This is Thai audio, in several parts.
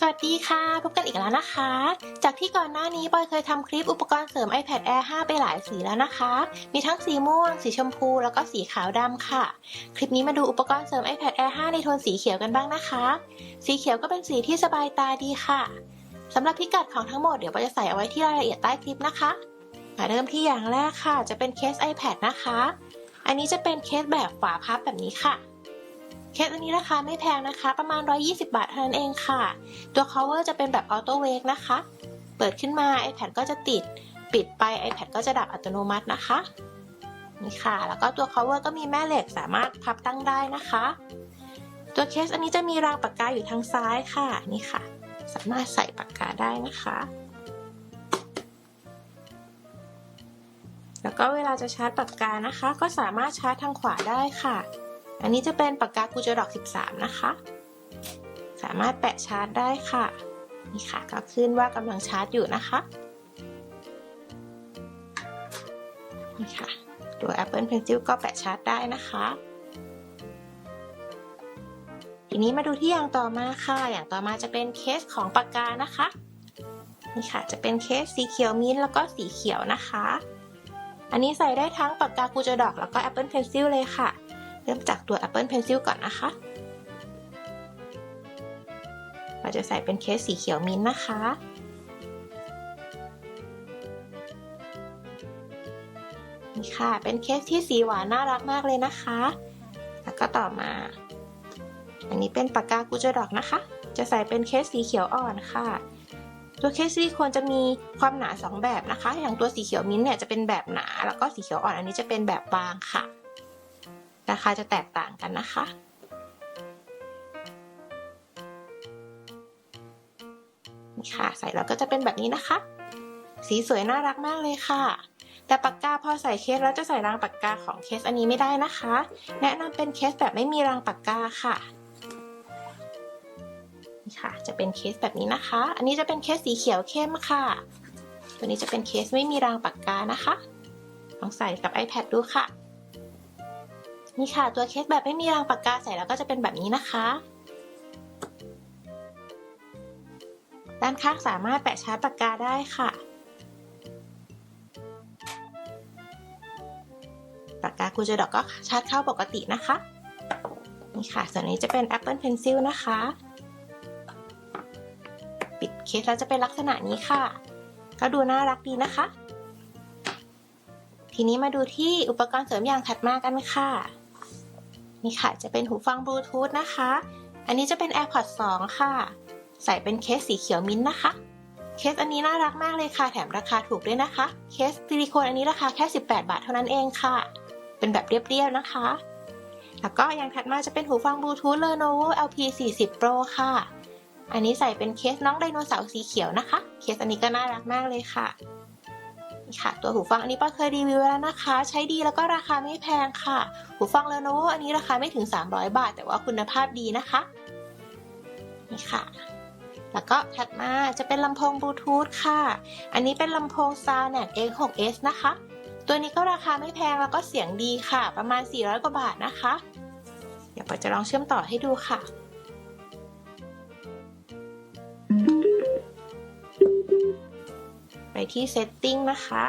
สวัสดีค่ะ พบกันอีกแล้วนะคะ จากที่ก่อนหน้านี้บอยเคยทำคลิปอุปกรณ์เสริม iPad Air 5 ไปหลายสีแล้วนะคะ มีทั้งสีม่วง สีชมพู แล้วก็สีขาวดำค่ะ คลิปนี้มาดูอุปกรณ์เสริม iPad Air 5 ในโทนสีเขียวกันบ้างนะคะ สีเขียวก็เป็นสีที่สบายตาดีค่ะสำหรับพิกัดของทั้งหมดเดี๋ยวบอยจะใส่เอาไว้ที่รายละเอียดใต้คลิปนะคะ มาเริ่มที่อย่างแรกค่ะ จะเป็นเคส iPad นะคะ อันนี้จะเป็นเคสแบบฝาพับแบบนี้ค่ะ เคสอันนี้ราคาไม่แพงนะคะ ประมาณ 120 บาทเท่านั้นเองค่ะ ตัว cover จะเป็นแบบ auto wake นะคะ เปิดขึ้นมา iPad ก็จะติด ปิดไป iPad ก็จะดับอัตโนมัตินะคะนี่ค่ะ แล้วก็ตัว cover ก็มีแม่เหล็กสามารถพับตั้งได้นะคะ ตัวเคสอันนี้จะมีรางปากกาอยู่ทางซ้ายค่ะนี่ค่ะ สามารถใส่ปากกาได้นะคะ แล้วก็เวลาจะชาร์จปากกานะคะ ก็สามารถชาร์จทางขวาได้ค่ะ อันนี้จะเป็นปากกากูเจอดอก 13 นะคะ สามารถแปะชาร์จได้ค่ะ นี่ค่ะก็ขึ้นว่ากำลังชาร์จอยู่นะคะ นี่ค่ะ ตัว Apple Pencil ก็แปะชาร์จได้นะคะ ทีนี้มาดูที่อย่างต่อมาค่ะ อย่างต่อมาจะเป็นเคสของปากกานะคะ นี่ค่ะ จะเป็นเคสสีเขียวมิ้นท์แล้วก็สีเขียวนะคะ อันนี้ใส่ได้ทั้งปากกากูเจอดอกแล้วก็ Apple Pencil เลยค่ะ เริ่มจากตัว Apple Pencil ก่อนนะคะ เราจะใส่เป็นเคสสีเขียวมิ้นท์นะคะ นี่ค่ะ เป็นเคสที่สีหวานน่ารักมากเลยนะคะ แล้วก็ต่อมา อันนี้เป็นปากกากูจดอกนะคะ จะใส่เป็นเคสสีเขียวอ่อนค่ะตัวเคสซิลิโคนจะมีความหนา 2 แบบนะคะ อย่างตัวสีเขียวมิ้นท์เนี่ยจะเป็นแบบหนา แล้วก็สีเขียวอ่อนอันนี้จะเป็นแบบบางค่ะ ราคาจะแตกต่างกันนะคะ นี่ค่ะ ใส่แล้วก็จะเป็นแบบนี้นะคะ สีสวยน่ารักมากเลยค่ะ แต่ปากกาพอใส่เคสแล้วจะใส่รางปากกาของเคสอันนี้ไม่ได้นะคะ แนะนำเป็นเคสแบบไม่มีรางปากกาค่ะนี่ค่ะจะเป็นเคสแบบนี้นะคะ อันนี้จะเป็นเคสสีเขียวเข้มค่ะ ตัวนี้จะเป็นเคสไม่มีรางปากกานะคะ ลองใส่กับ iPad ดูค่ะ นี่ค่ะ ตัวเคสแบบไม่มีรางปากกาใส่แล้วก็จะเป็นแบบนี้นะคะ ด้านข้างสามารถแปะชาร์จปากกาได้ค่ะ ปากกากูเจอดอกก็ชาร์จเข้าปกตินะคะ นี่ค่ะ ส่วนนี้จะเป็น Apple Pencil นะคะ ปิดเคสแล้วจะเป็นลักษณะนี้ค่ะ ก็ดูน่ารักดีนะคะทีนี้มาดูที่อุปกรณ์เสริมอย่างถัดมากันค่ะ นี่ค่ะจะเป็นหูฟังบลูทูธนะคะ อันนี้จะเป็น AirPods 2 ค่ะ ใส่เป็นเคสสีเขียวมิ้นท์นะคะ เคสอันนี้น่ารักมากเลยค่ะ แถมราคาถูกด้วยนะคะ เคสซิลิโคนอันนี้ราคาแค่ 18 บาทเท่านั้นเองค่ะ เป็นแบบเรียบๆนะคะ แล้วก็อย่างถัดมาจะเป็นหูฟังบลูทูธ Lenovo LP40 Pro ค่ะ อันนี้ใส่เป็นเคสน้องไดโนเสาร์สีเขียวนะคะ เคสอันนี้ก็น่ารักมากเลยค่ะ ค่ะ ตัวหูฟังอันนี้ป้าเคยรีวิวแล้วนะคะ ใช้ดีแล้วก็ราคาไม่แพงค่ะ หูฟัง Lenovo อันนี้ราคาไม่ถึง 300 บาท แต่ว่าคุณภาพดีนะคะ นี่ค่ะแล้วก็ถัดมาจะเป็นลำโพงบลูทูธค่ะ อันนี้เป็นลำโพง s o u n d n A6s นะคะ ตัวนี้ก็ราคาไม่แพงแล้วก็เสียงดีค่ะ ประมาณ 400 กว่าบาทนะคะ เดี๋ยวปจะลองเชื่อมต่อให้ดูค่ะ ไปที่ Setting นะคะ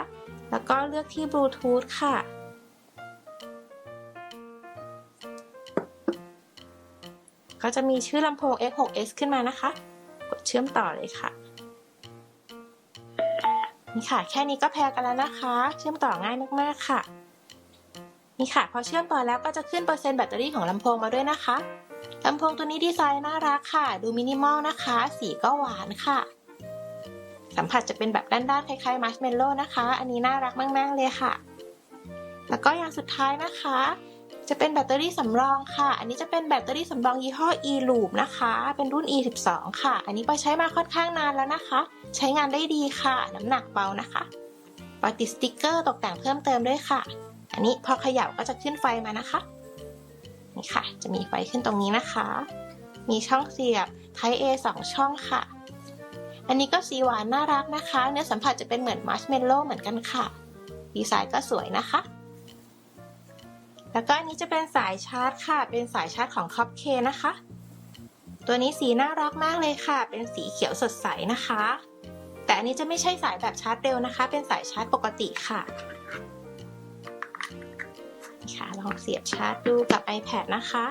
แล้วก็เลือกที่ Bluetooth ค่ะ ก็จะมีชื่อลำโพง X6s ขึ้นมานะคะ กดเชื่อมต่อเลยค่ะ นี่ค่ะ แค่นี้ก็แพรกันแล้วนะคะ เชื่อมต่อง่ายมากๆค่ะ นี่ค่ะ พอเชื่อมต่อแล้วก็จะขึ้นเปอร์เซ็นต์แบตเตอรี่ของลำโพงมาด้วยนะคะลำโพงตัวนี้ดีไซน์น่ารักค่ะ ดูมินิมอลนะคะ สีก็หวานค่ะ สัมผัสจะเป็นแบบด้านๆคล้ายๆมัชเมลโล่นะคะ อันนี้น่ารักมากๆเลยค่ะ แล้วก็อย่างสุดท้ายนะคะ จะเป็นแบตเตอรี่สำรองค่ะ อันนี้จะเป็นแบตเตอรี่สำรองยี่ห้อ e-loop นะคะ เป็นรุ่น e12 ค่ะ อันนี้ไปใช้มาค่อนข้างนานแล้วนะคะ ใช้งานได้ดีค่ะ น้ำหนักเบานะคะปติดสติกเกอร์ตกแต่งเพิ่มเติมด้วยค่ะ อันนี้พอเขย่าก็จะขึ้นไฟมานะคะ นี่ค่ะ จะมีไฟขึ้นตรงนี้นะคะ มีช่องเสียบ Type A 2 ช่องค่ะ อันนี้ก็สีหวานน่ารักนะคะ เนื้อสัมผัสจะเป็นเหมือนมัชเมลโล่เหมือนกันค่ะ ดีไซน์ก็สวยนะคะ แล้วก็อันนี้จะเป็นสายชาร์จค่ะ เป็นสายชาร์จของ c o p K นะคะ ตัวนี้สีน่ารักมากเลยค่ะ เป็นสีเขียวสดใสนะคะ แต่อันนี้จะไม่ใช่สายแบบชาร์จเร็วนะคะ เป็นสายชาร์จปกติค่ะนี่ค่ะลองเสียบชาร์จดูกับ iPad นะคะ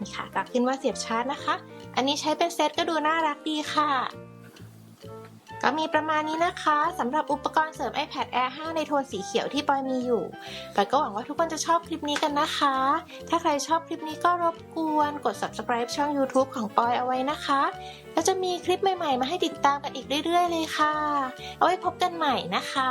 นี่ค่ะกลับขึ้นว่าเสียบชาร์จนะคะ อันนี้ใช้เป็นเซตก็ดูน่ารักดีค่ะ ก็มีประมาณนี้นะคะสำหรับอุปกรณ์เสริม iPad Air 5 ในโทนสีเขียวที่ปอยมีอยู่ปอยก็หวังว่าทุกคนจะชอบคลิปนี้กันนะคะ ถ้าใครชอบคลิปนี้ก็รบกวนกด subscribe ช่อง YouTube ของปอยเอาไว้นะคะ แล้วจะมีคลิปใหม่ๆ มาให้ติดตามกันอีกเรื่อยๆ เลยค่ะ เอาไว้พบกันใหม่นะคะ